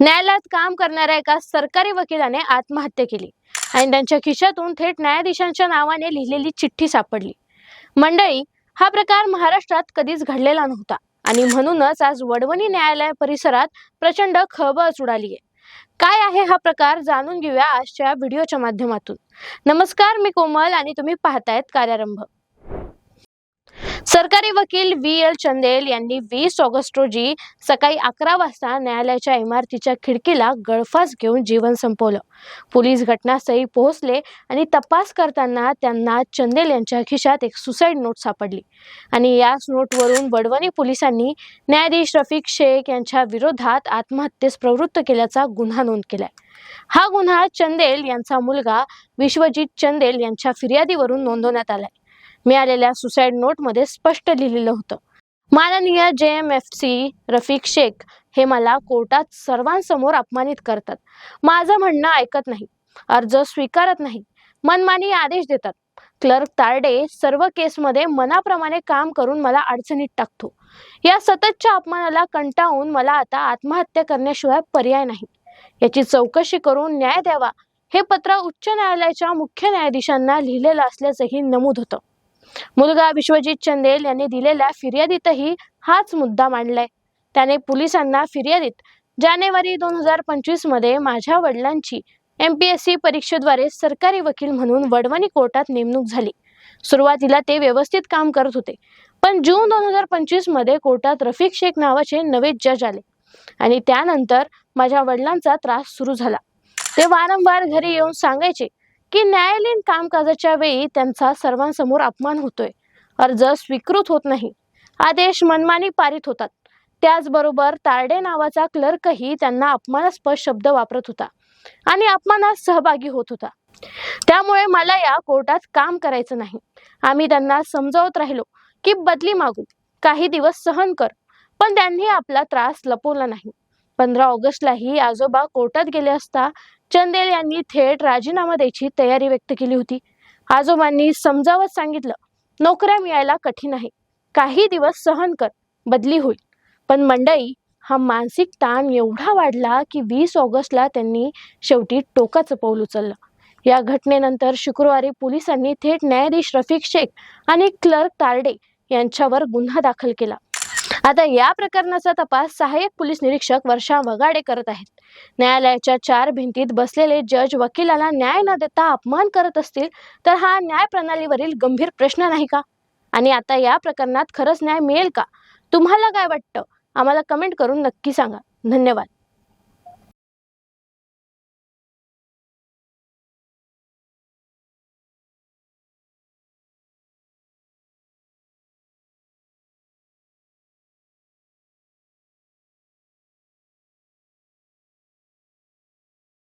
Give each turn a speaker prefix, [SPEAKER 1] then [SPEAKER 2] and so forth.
[SPEAKER 1] न्यायालयात काम करणाऱ्या एका सरकारी वकिलाने आत्महत्या केली आणि त्यांच्या खिशातून थेट न्यायाधीशांच्या नावाने लिहिलेली चिठ्ठी सापडली. मंडळी हा प्रकार महाराष्ट्रात कधीच घडलेला नव्हता आणि म्हणूनच आज वडवणी न्यायालय परिसरात प्रचंड खळबळ उडाली आहे काय आहे हा प्रकार जाणून घेऊया आजच्या व्हिडिओच्या माध्यमातून. नमस्कार मी कोमल आणि तुम्ही पाहतायत कार्यारंभ. सरकारी वकील व्ही. एल. चंदेल यांनी वीस ऑगस्ट रोजी सकाळी अकरा वाजता न्यायालयाच्या इमारतीच्या खिडकीला गळफास घेऊन जीवन संपवलं. पोलीस घटनास्थळी पोहोचले आणि तपास करताना त्यांना चंदेल यांच्या खिशात एक सुसाईड नोट सापडली आणि याच नोटवरून वडवणी पोलिसांनी न्यायाधीश रफिक शेख यांच्या विरोधात आत्महत्येस प्रवृत्त केल्याचा गुन्हा नोंद केलाय. हा गुन्हा चंदेल यांचा मुलगा विश्वजित चंदेल यांच्या फिर्यादीवरून नोंदवण्यात आलाय. मिळालेल्या सुसाईड नोटमध्ये स्पष्ट लिहिलेलं होतं. माननीय J M F C Rafiq Shaikh हे मला कोर्टात सर्वांसमोर अपमानित करतात. माझं म्हणणं ऐकत नाही. अर्ज स्वीकारत नाही. मनमानी आदेश देतात. क्लर्क तारडे सर्व केसमध्ये मनाप्रमाणे काम करून मला अडचणीत टाकतो. या सततच्या अपमानाला कंटाळून मला आता आत्महत्या करण्याशिवाय पर्याय नाही. याची चौकशी करून न्याय द्यावा हे पत्र उच्च न्यायालयाच्या मुख्य न्यायाधीशांना लिहिलेलं असल्याचंही नमूद होतं. मुलगा विश्वजित चंदेल यांनी दिलेल्या फिर्यादीतही हाच मुद्दा मांडलाय. त्याने पोलिसांना फिर्यादीत जानेवारी दोन हजार पंचवीसमध्ये माझ्या वडिलांची एम पी एस सी परीक्षेद्वारे सरकारी वकील म्हणून वडवणी कोर्टात नेमणूक झाली. सुरुवातीला ते व्यवस्थित काम करत होते पण जून दोन हजार पंचवीसमध्ये कोर्टात रफिक शेख नावाचे नवे जज आले आणि त्यानंतर माझ्या वडिलांचा त्रास सुरू झाला. ते वारंवार घरी येऊन सांगायचे की न्यायालयीन कामकाजाच्या वेळी त्यांचा सर्वांसमोर अपमान होतोय. अर्ज स्वीकृत होत नाही. आदेश मनमानी पारित होतात. त्याचबरोबर तारडे नावाचा क्लर्कही त्यांना अपमानास्पद शब्द वापरत होता आणि अपमानास सहभागी होत होता. त्यामुळे मला या कोर्टात काम करायचं नाही. आम्ही त्यांना समजावत राहिलो की बदली मागू. काही दिवस सहन कर. पण त्यांनी आपला त्रास लपवला नाही. पंधरा ऑगस्टलाही आजोबा कोर्टात गेले असता चंदेल यांनी थेट राजीनामा द्यायची तयारी व्यक्त केली होती. आजोबांनी समजावत सांगितलं नोकऱ्या मिळायला कठीण आहे. काही दिवस सहन कर बदली होईल. पण मंडई हा मानसिक ताण एवढा वाढला की वीस ऑगस्टला त्यांनी शेवटी टोकाचं पाऊल उचललं. या घटनेनंतर शुक्रवारी पोलिसांनी थेट न्यायाधीश रफिक शेख आणि क्लर्क तारडे यांच्यावर गुन्हा दाखल केला. आता या प्रकरणाचा तपास सहाय्यक पोलीस निरीक्षक वर्षा वगाडे करत आहेत. न्यायालयाच्या चार भिंतीत बसलेले जज वकिलाला न्याय न देता अपमान करत असतील तर हा न्याय प्रणालीवरील गंभीर प्रश्न नाही का? आणि आता या प्रकरणात खरंच न्याय मिळेल का? तुम्हाला काय वाटतं? आम्हाला कमेंट करून नक्की सांगा. धन्यवाद.